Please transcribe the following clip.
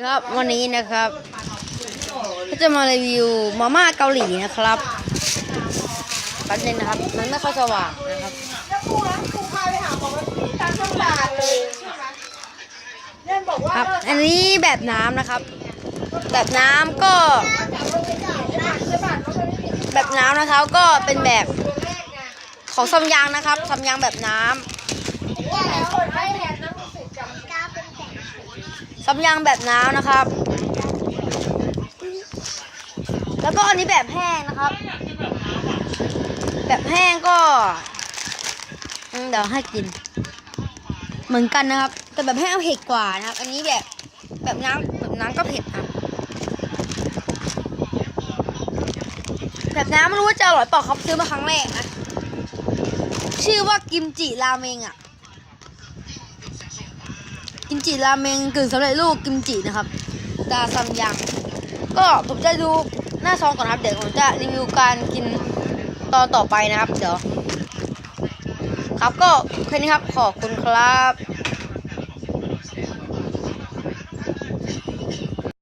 ครับวันนี้นะครับก็จะมารีวิวมาม่าเกาหลีนะครับป๊บนึงนะครับ มันไม่ค่อยสว่างนะครับแล้วครูนะครูพาไปหาหมอวันที่ตามช่องบาทเลยใช่ไหมเล่นบอกว่าครับ อันนี้แบบน้ำนะครับ แบบน้ำก็จากโรงพยาบาลใช่ไหมใช่ป่ะแบบน้ำนะครับก็เป็นแบบของซัมยังนะครับซัมยังแบบน้ว่ำซัมยังแบบน้ำนะครับ แล้วก็อันนี้แบบแห้งนะครับ แบบแห้งก็เดี๋ยวให้กิน เหมือนกันนะครับ แต่แบบแห้งเผ็ดกว่านะครับ อันนี้แบบแบบน้ำแบบน้ำก็เผ็ดครับแบบน้ำไม่รู้ว่าจะอร่อยเปล่าครับซื้อมาครั้งแรกนะชื่อว่ากิมจิราเมงอะ กิมจิราเมงกึ่งสำเร็จรูปกิมจินะครับตาซัมยัง ก็ผมจะดูหน้าซองก่อนครับ เดี๋ยวผมจะรีวิวการกินตอนต่อไปนะครับ เดี๋ยว ครับก็แค่นี้ครับขอบคุณครับ